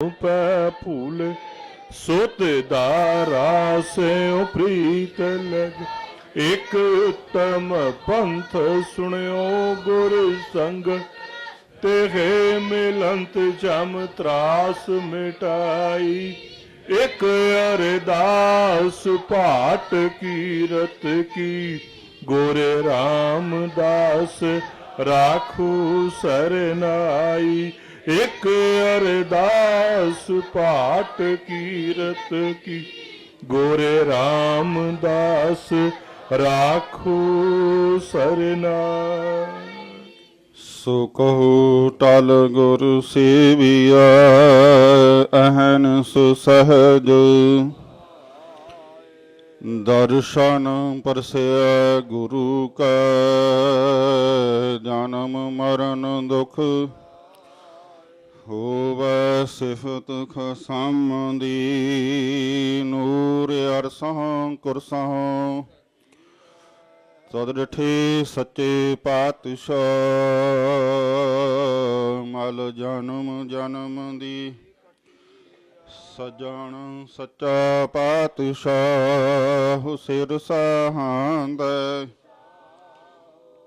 ਪੈ ਭੂਲ ਸੁਤ ਦਾ ਸਿਉ ਪ੍ਰੀਤ ਲਗ। ਇਕ ਉਤਮ ਪੰਥ ਸੁਣਿਓ ਗੁਰ ਸੰਗ ਤੇਰੇ ਮਿਲੰਤ ਜਮ ਤਰਾਸ ਮਿਟਾਈ। ਇਕ ਅਰਦਾਸ ਪਾਟ ਕੀਰਤ ਕੀ, ਗੋਰੇ ਰਾਮਦਾਸ ਰਾਖੂ ਸਰਨਾਈ। ਇਕ ਅਰਦਾਸ ਪਾਟ ਕੀਰਤ ਕੀ। ਗੋਰੇ ਰਾਮਦਾਸ ਰਾਖੂ ਸਰਨਾਈ ਸੋ ਕਹੂ ਟਲ ਗੁਰ ਸੇਵੀਆ, ਅਹਨ ਸੁ ਸਹਜ ਦਰਸ਼ਨ ਪਰਸਿਆ ਗੁਰੂ ਕਾ, ਜਨਮ ਮਰਨ ਦੁਖ ਹੋਵੈ ਸਿਫਤ ਖਸਮ ਦੀ ਨੂਰ ਅਰਸਹਾਂ ਕੁਰਸਹਾਂ ਤਦ ਡਠੇ ਸੱਚੇ ਪਾਤਸ਼ਾਹ, ਮਲ ਜਨਮ ਜਨਮ ਦੀ। ਸਜਣ ਸੱਚਾ ਪਾਤਸ਼ਾਹ ਸਿਰ ਸਹਾੰਦ।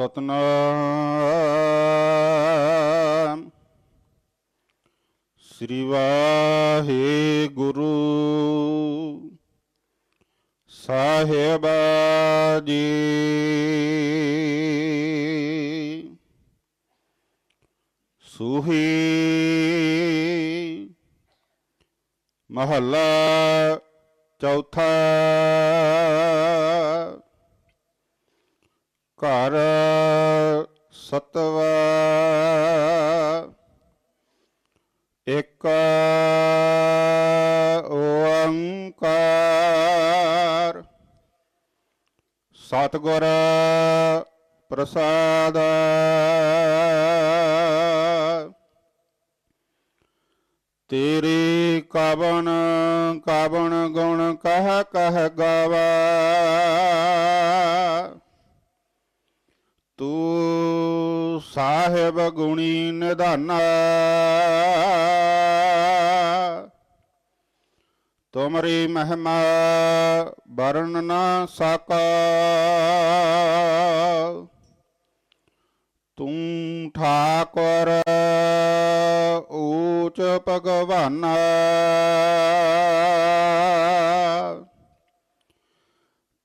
ਸਤਨਾਮ। ਸ੍ਰੀ ਵਾਹਿਗੁਰੂ। ਸਾਹਿਬ ਜੀ। ਸੁਹੀ ਮਹੱਲਾ ਚੌਥਾ। ਘਰ ਸਤਵਾ ਇਕ ਓੰਕਾਰ ਸਤਿਗੁਰ ਪ੍ਰਸਾਦ ਤੇਰੇ ਕਵਨ ਕਵਨ ਗੁਣ ਕਹ ਕਹ ਗਵਾ ਤੂੰ ਸਾਹਿਬ ਗੁਣੀ ਨਿਧਾਨਾ। ਤੁਮਰੀ ਮਹਿਮਾ ਵਰਨ ਨਾ ਸਕਾ। ਤੂੰ ਠਾਕੁਰ ਊਚ ਭਗਵਾਨਾ।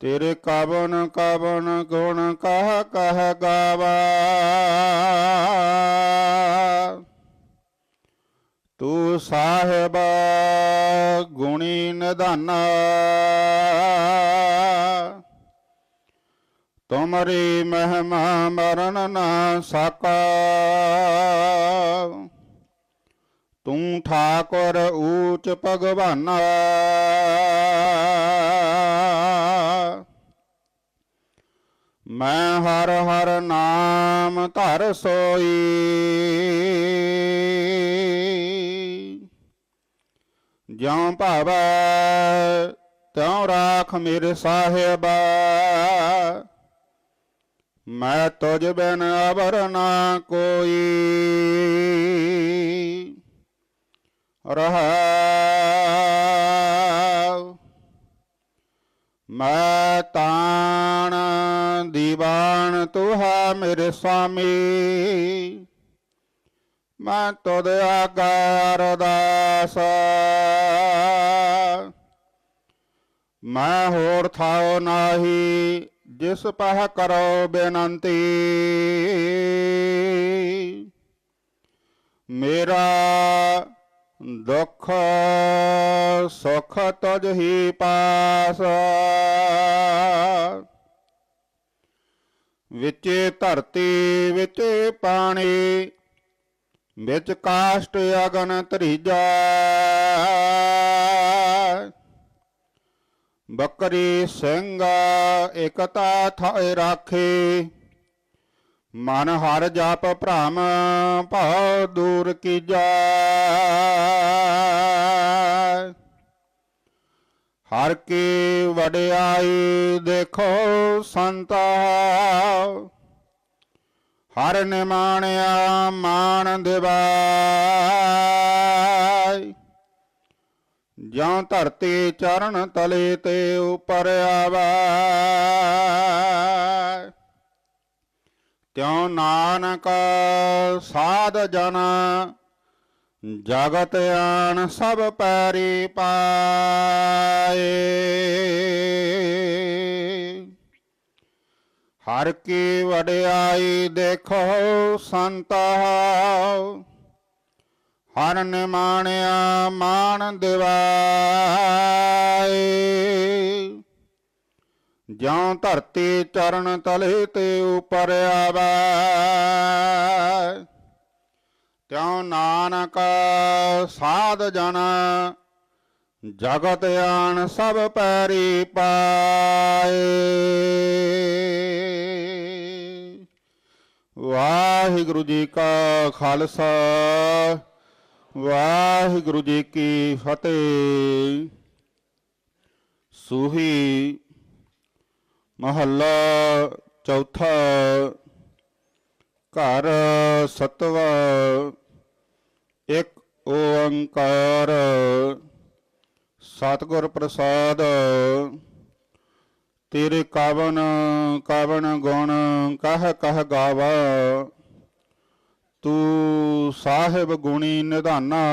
ਤੇਰੇ ਕਵਨ ਕਵਨ ਗੁਣ ਕਹ ਕਹ ਗਾਵਾ। ਤੂੰ ਸਾਹਿਬ ਗੁਣੀ ਨਿਧਾਨਾ। ਤੁਮਰੀ ਮਹਿਮਾ ਮਰਨ ਨਾ ਸਕਾ। ਤੂੰ ਠਾਕੁਰ ਊਚ ਭਗਵਾਨਾ। ਮੈਂ ਹਰ ਹਰ ਨਾਮ ਧਰ ਸੋਈ। ਜਿਉ ਭਾਵੈ ਤਿਉ ਰਾਖ ਮੇਰੇ ਸਾਹਿਬ। ਮੈਂ ਤੁਝ ਬਿਨ ਅਵਰ ਨਾ ਕੋਈ। ਰਹਾ ਮੈਂ ਤਾਣ ਦੀਵਾਨ ਤੁਹਾ ਮੇਰੇ ਸੁਆਮੀ ਮੈਂ ਤੁਧ ਆਗਾਰ ਦਾਸ ਮੈਂ ਹੋਰ ਥਾਉ ਨਾਹੀ ਜਿਸ ਪਹ ਕਰੋ ਬੇਨੰਤੀ ਮੇਰਾ ਦੁੱਖ ਸੁਖ ਤੁਝ ਹੀ ਪਾਸ। ਵਿੱਚੇ ਧਰਤੀ, ਵਿੱਚੇ ਪਾਣੀ, ਵਿੱਚ ਕਾਸ਼ਟ ਅਗਨ ਤਰੀਜਾ ਬੱਕਰੀ ਸਿੰਘ ਇਕਤਾ ਥਾਏ ਰਾਖੇ। ਮਨ ਹਰ ਜਾਪ ਭ੍ਰਮ, ਭਉ ਦੂਰ ਕੀਜੈ ਹਰ ਕੀ ਵਡਿਆਈ ਦੇਖੋ ਸੰਤਾ। ਹਰ ਨਿਮਾਣਿਆ ਮਾਨ ਦਿਵਾਈ ਜਾਂ ਧਰਤੀ ਚਰਨ ਤਲੇ ਤੇ ਉਪਰ ਆਵੈ। ਤਿਉ ਨਾਨਕ ਸਾਧ ਜਨ, ਜਗਤ ਆਣ ਸਭ ਪੈਰੀ ਪਾਏ। ਹਰ ਕੀ ਵਡਿਆਈ ਦੇਖੋ ਸੰਤ, ਹਰ ਨਿਮਾਣਿਆ ਮਾਨ ਦਿਵਾਏ। ਜਿਉ ਧਰਤੀ ਚਰਨ ਤਲੇ ਤੇ ਉਪਰ ਆਵੈ। ਤਿਉ ਨਾਨਕ ਸਾਧ ਜਨ, ਜਗਤ ਆਣ ਸਭ ਪੈਰੀ ਪਾਏ। ਵਾਹਿਗੁਰੂ ਜੀ ਕਾ ਖਾਲਸਾ, ਵਾਹਿਗੁਰੂ ਜੀ ਕੀ ਫਤਿਹ। ਸੂਹੀ ਮਹੱਲਾ ਚੌਥਾ, ਘਰ ਸਤਵਾ, ਇੱਕ ਓੰਕਾਰ, ਸਤਿਗੁਰ ਪ੍ਰਸਾਦ, ਤੇਰੇ ਕਾਵਨ ਕਾਵਨ ਗੁਣ ਕਹ ਕਹ ਗਾਵਾ, ਤੂੰ ਸਾਹਿਬ ਗੁਣੀ ਨਿਧਾਨਾ,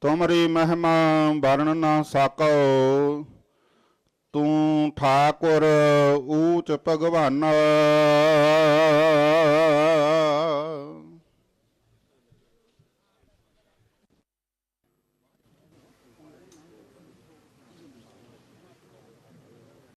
ਤੁਮਰੀ ਮਹਿਮਾ ਵਰਣ ਨਾ ਸਕੋ। ਤੂੰ ਠਾਕੁਰ ਊਚ ਭਗਵਾਨਾ।